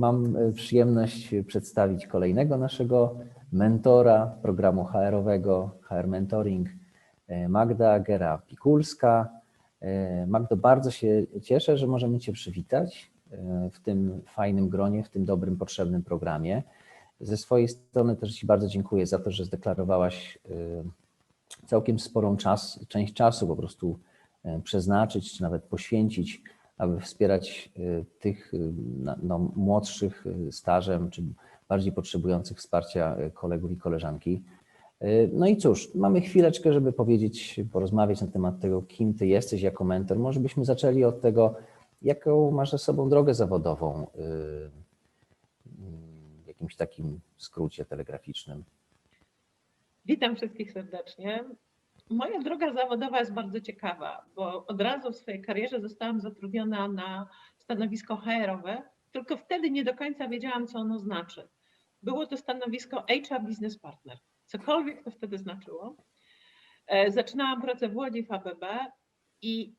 Mam e, przyjemność przedstawić kolejnego naszego mentora programu HR-owego, HR Mentoring, e, Magda Gera-Pikulska. E, Magdo, bardzo się cieszę, że możemy Cię przywitać w tym fajnym gronie, w tym dobrym, potrzebnym programie. Ze swojej strony też Ci bardzo dziękuję za to, że zdeklarowałaś całkiem sporą czas, część czasu po prostu przeznaczyć, czy nawet poświęcić aby wspierać y, tych y, no, młodszych y, stażem, czy bardziej potrzebujących wsparcia kolegów i koleżanki. No i cóż, mamy chwileczkę, żeby powiedzieć, porozmawiać na temat tego, kim ty jesteś jako mentor. Może byśmy zaczęli od tego, jaką masz ze sobą drogę zawodową w jakimś takim skrócie telegraficznym. Witam wszystkich serdecznie. Moja droga zawodowa jest bardzo ciekawa, bo od razu w swojej karierze zostałam zatrudniona na stanowisko HR-owe, tylko wtedy nie do końca wiedziałam, co ono znaczy. Było to stanowisko HR Business Partner, cokolwiek to wtedy znaczyło. E, zaczynałam pracę w Łodzi w ABB i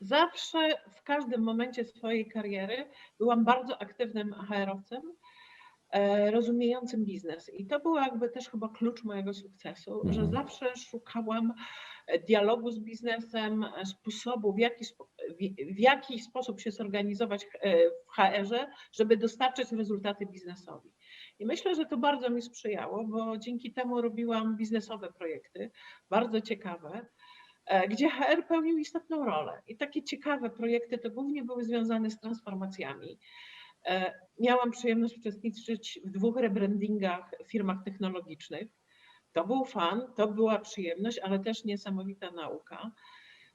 zawsze w każdym momencie swojej kariery byłam bardzo aktywnym HR-owcem rozumiejącym biznes. I to był jakby też chyba klucz mojego sukcesu, mhm. że zawsze szukałam e, dialogu z biznesem, e, sposobu, w jaki, w jaki sposób się zorganizować w HR-ze, żeby dostarczyć rezultaty biznesowi. I myślę, że to bardzo mi sprzyjało, bo dzięki temu robiłam biznesowe projekty, bardzo ciekawe, gdzie HR pełnił istotną rolę. I takie ciekawe projekty to głównie były związane z transformacjami E, miałam przyjemność uczestniczyć w dwóch rebrandingach w firmach technologicznych. To był fan, to była przyjemność, ale też niesamowita nauka.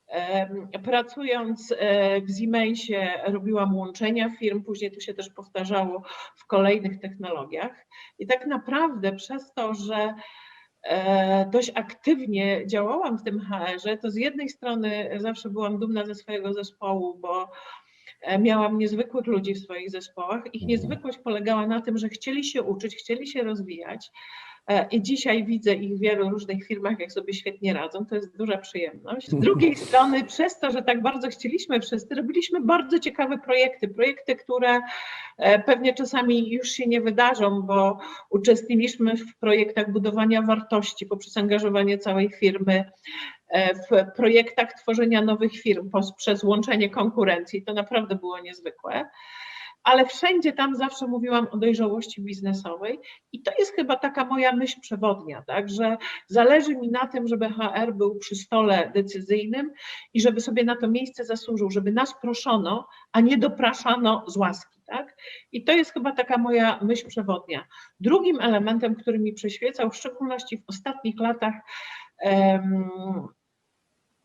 E, pracując e, w Siemensie robiłam łączenia firm, później to się też powtarzało w kolejnych technologiach. I tak naprawdę przez to, że dość aktywnie działałam w tym HR-ze, to z jednej strony zawsze byłam dumna ze swojego zespołu, bo E, miałam niezwykłych ludzi w swoich zespołach. Ich mhm. niezwykłość polegała na tym, że chcieli się uczyć, chcieli się rozwijać. E, I dzisiaj widzę ich w wielu różnych firmach, jak sobie świetnie radzą. To jest duża przyjemność. Z drugiej strony, przez to, że tak bardzo chcieliśmy wszyscy, robiliśmy bardzo ciekawe projekty. Projekty, które e, pewnie czasami już się nie wydarzą, bo uczestniczyliśmy w projektach budowania wartości poprzez angażowanie całej firmy E, w projektach tworzenia nowych firm przez łączenie konkurencji. To naprawdę było niezwykłe. Ale wszędzie tam zawsze mówiłam o dojrzałości biznesowej i to jest chyba taka moja myśl przewodnia, tak, że zależy mi na tym, żeby HR był przy stole decyzyjnym i żeby sobie na to miejsce zasłużył, żeby nas proszono, a nie dopraszano z łaski. Tak? I to jest chyba taka moja myśl przewodnia. Drugim elementem, który mi przyświecał, w szczególności w ostatnich latach,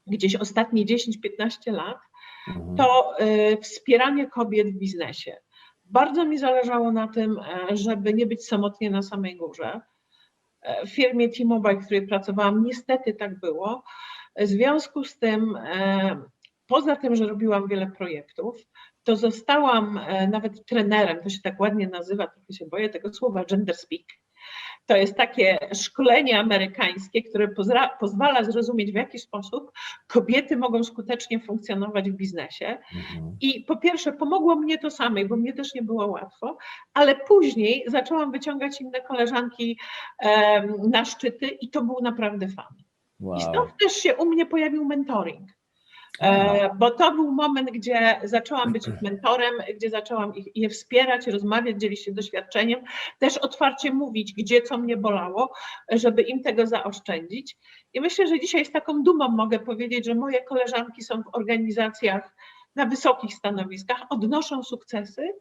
gdzieś ostatnie 10-15 lat, mhm. to y, wspieranie kobiet w biznesie. Bardzo mi zależało na tym, e, żeby nie być samotnie na samej górze. E, w firmie T-Mobile, w której pracowałam, niestety tak było. W związku z tym, e, poza tym, że robiłam wiele projektów, to zostałam nawet trenerem, to się tak ładnie nazywa, trochę się boję tego słowa, gender speak, to jest takie szkolenie amerykańskie, które pozwala zrozumieć, w jaki sposób kobiety mogą skutecznie funkcjonować w biznesie. Mhm. I po pierwsze, pomogło mnie to samej, bo mnie też nie było łatwo, ale później zaczęłam wyciągać inne koleżanki um, na szczyty i to był naprawdę fan. Wow. I stąd też się u mnie pojawił mentoring. E, bo to był moment, gdzie zaczęłam być ich mentorem, gdzie zaczęłam ich, je wspierać, rozmawiać, dzielić się doświadczeniem, też otwarcie mówić, gdzie co mnie bolało, żeby im tego zaoszczędzić. I myślę, że dzisiaj z taką dumą mogę powiedzieć, że moje koleżanki są w organizacjach na wysokich stanowiskach, odnoszą sukcesy.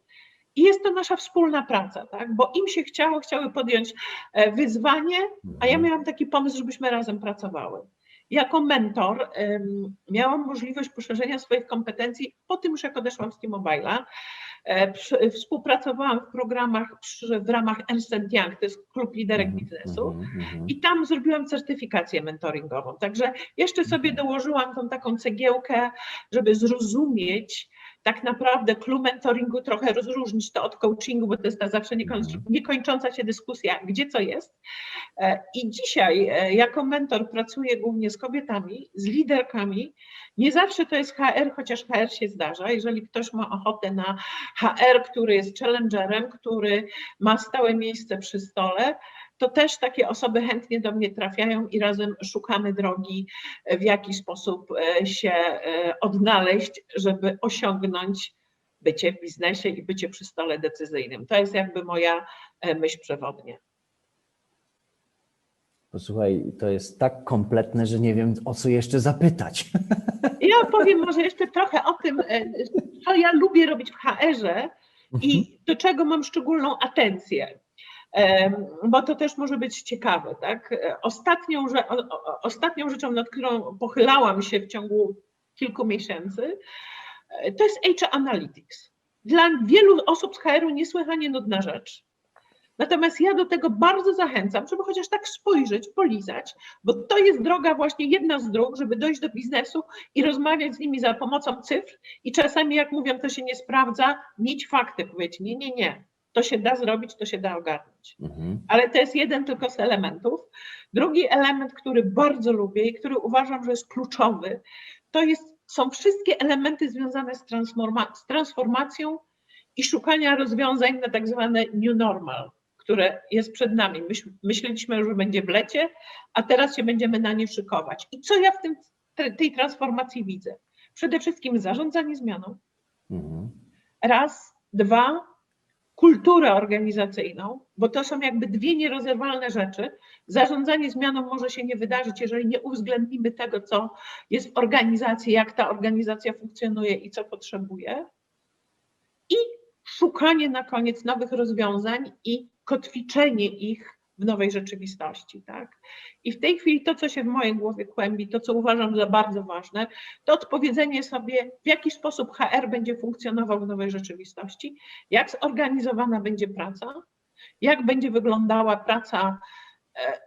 I jest to nasza wspólna praca, tak? bo im się chciało, chciały podjąć e, wyzwanie, a ja mhm. miałam taki pomysł, żebyśmy razem pracowały. Jako mentor miałam możliwość poszerzenia swoich kompetencji po tym, już jak odeszłam z T-Mobile'a. E, współpracowałam w programach w ramach Ernst Young, to jest klub liderek mhm, biznesu mhm, mhm. i tam zrobiłam certyfikację mentoringową. Także jeszcze sobie dołożyłam tą taką cegiełkę, żeby zrozumieć tak naprawdę clue mentoringu trochę rozróżnić to od coachingu, bo to jest ta zawsze Mhm. niekończąca się dyskusja, gdzie co jest. E, I dzisiaj e, jako mentor pracuję głównie z kobietami, z liderkami. Nie zawsze to jest HR, chociaż HR się zdarza. Jeżeli ktoś ma ochotę na HR, który jest challengerem, który ma stałe miejsce przy stole, to też takie osoby chętnie do mnie trafiają i razem szukamy drogi, w jaki sposób e, się e, odnaleźć, żeby osiągnąć bycie w biznesie i bycie przy stole decyzyjnym. To jest jakby moja e, myśl przewodnia. Posłuchaj, to jest tak kompletne, że nie wiem, o co jeszcze zapytać. Ja powiem może jeszcze trochę o tym, co ja lubię robić w HR-ze i do czego mam szczególną atencję. Bo to też może być ciekawe, tak? Ostatnią, że, ostatnią rzeczą, nad którą pochylałam się w ciągu kilku miesięcy, e, to jest HR Analytics. Dla wielu osób z HR-u niesłychanie nudna rzecz. Natomiast ja do tego bardzo zachęcam, żeby chociaż tak spojrzeć, polizać, bo to jest droga właśnie jedna z dróg, żeby dojść do biznesu i rozmawiać z nimi za pomocą cyfr i czasami jak mówią, to się nie sprawdza, mieć fakty, powiedzieć nie, nie, nie, to się da zrobić, to się da ogarnąć. Mhm. Ale to jest jeden tylko z elementów. Drugi element, który bardzo lubię i który uważam, że jest kluczowy, to jest, są wszystkie elementy związane z, transforma- z transformacją i szukania rozwiązań na tak zwane new normal, które jest przed nami. Myś, myśleliśmy, że będzie w lecie, a teraz się będziemy na nie szykować. I co ja w tym, te, tej transformacji widzę? Przede wszystkim zarządzanie zmianą, Mhm. raz, dwa, kulturę organizacyjną, bo to są jakby dwie nierozerwalne rzeczy. Zarządzanie zmianą może się nie wydarzyć, jeżeli nie uwzględnimy tego, co jest w organizacji, jak ta organizacja funkcjonuje i co potrzebuje. I szukanie na koniec nowych rozwiązań i kotwiczenie ich w nowej rzeczywistości. Tak? I w tej chwili to, co się w mojej głowie kłębi, to, co uważam za bardzo ważne, to odpowiedzenie sobie, w jaki sposób HR będzie funkcjonował w nowej rzeczywistości, jak zorganizowana będzie praca, jak będzie wyglądała praca. e,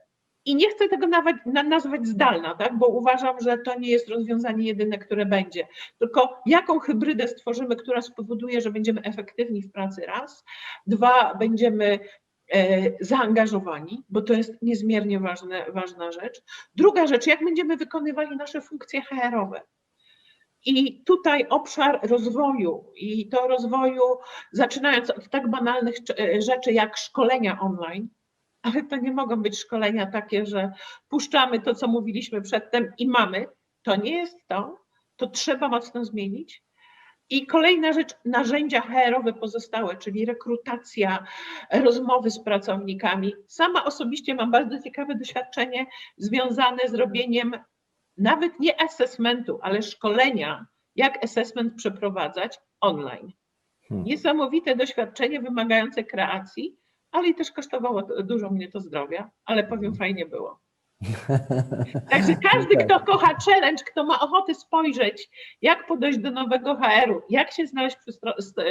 I nie chcę tego nawet na- nazwać zdalna, tak? bo uważam, że to nie jest rozwiązanie jedyne, które będzie. Tylko jaką hybrydę stworzymy, która spowoduje, że będziemy efektywni w pracy raz, dwa, będziemy zaangażowani, bo to jest niezmiernie ważne, ważna rzecz. Druga rzecz, jak będziemy wykonywali nasze funkcje HR-owe. I tutaj obszar rozwoju, i to rozwoju, zaczynając od tak banalnych cze- rzeczy jak szkolenia online, ale to nie mogą być szkolenia takie, że puszczamy to, co mówiliśmy przedtem i mamy. To nie jest to. To trzeba mocno zmienić. I kolejna rzecz, narzędzia HR-owe pozostałe, czyli rekrutacja, rozmowy z pracownikami. Sama osobiście mam bardzo ciekawe doświadczenie związane z robieniem nawet nie assessmentu, ale szkolenia, jak assessment przeprowadzać online. Hmm. Niesamowite doświadczenie wymagające kreacji, ale i też kosztowało to- dużo mnie to zdrowia, ale powiem, fajnie było. Także każdy, Tak. kto kocha challenge, kto ma ochotę spojrzeć, jak podejść do nowego HR-u, jak się znaleźć przy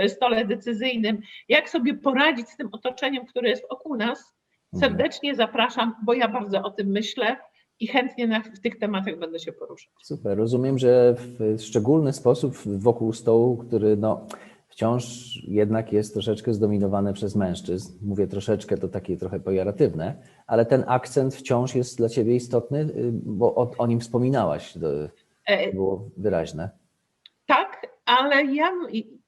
stole decyzyjnym, jak sobie poradzić z tym otoczeniem, które jest wokół nas, Mhm. serdecznie zapraszam, bo ja bardzo o tym myślę i chętnie na, w tych tematach będę się poruszać. Super. Rozumiem, że w szczególny sposób wokół stołu, który no, wciąż jednak jest troszeczkę zdominowany przez mężczyzn. Mówię troszeczkę, to takie trochę pejoratywne, ale ten akcent wciąż jest dla Ciebie istotny, y, bo o, o nim wspominałaś, to E, było wyraźne. Tak, ale ja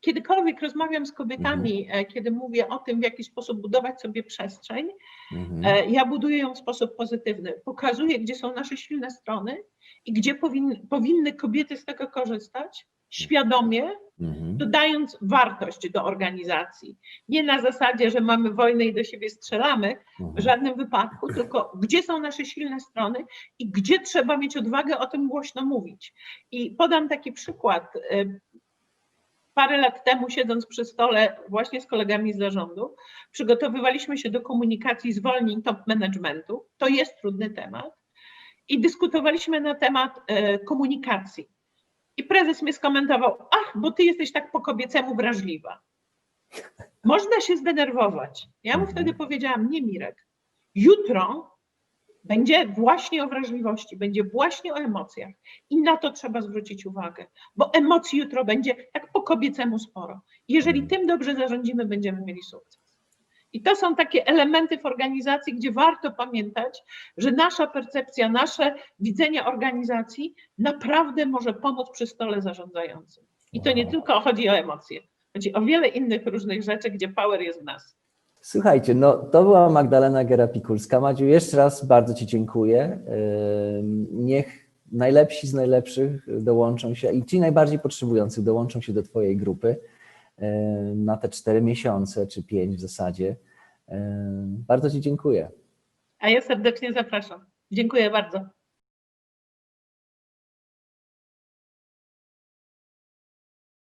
kiedykolwiek rozmawiam z kobietami, e, kiedy mówię o tym, w jaki sposób budować sobie przestrzeń, Mhm. e, ja buduję ją w sposób pozytywny. Pokazuję, gdzie są nasze silne strony i gdzie powin, powinny kobiety z tego korzystać świadomie, Mhm. dodając wartość do organizacji. Nie na zasadzie, że mamy wojnę i do siebie strzelamy, w Mhm. żadnym wypadku, tylko gdzie są nasze silne strony i gdzie trzeba mieć odwagę o tym głośno mówić. I podam taki przykład. Y, Parę lat temu, siedząc przy stole właśnie z kolegami z zarządu, przygotowywaliśmy się do komunikacji zwolnień top managementu. To jest trudny temat. I dyskutowaliśmy na temat y, komunikacji. I prezes mnie skomentował: Ach, bo ty jesteś tak po kobiecemu wrażliwa. Można się zdenerwować. Ja mu Mhm. wtedy powiedziałam: Nie, Mirek, jutro będzie właśnie o wrażliwości, będzie właśnie o emocjach. I na to trzeba zwrócić uwagę, bo emocji jutro będzie jak po kobiecemu sporo. Jeżeli tym dobrze zarządzimy, będziemy mieli sukces. I to są takie elementy w organizacji, gdzie warto pamiętać, że nasza percepcja, nasze widzenie organizacji naprawdę może pomóc przy stole zarządzającym. I to nie tylko chodzi o emocje, chodzi o wiele innych różnych rzeczy, gdzie power jest w nas. Słuchajcie, no to była Magdalena Gera-Pikulska. Madziu, jeszcze raz bardzo Ci dziękuję. Niech najlepsi z najlepszych dołączą się i ci najbardziej potrzebujący dołączą się do Twojej grupy na te cztery miesiące, czy pięć w zasadzie. Ym, Bardzo Ci dziękuję. A ja serdecznie zapraszam. Dziękuję bardzo.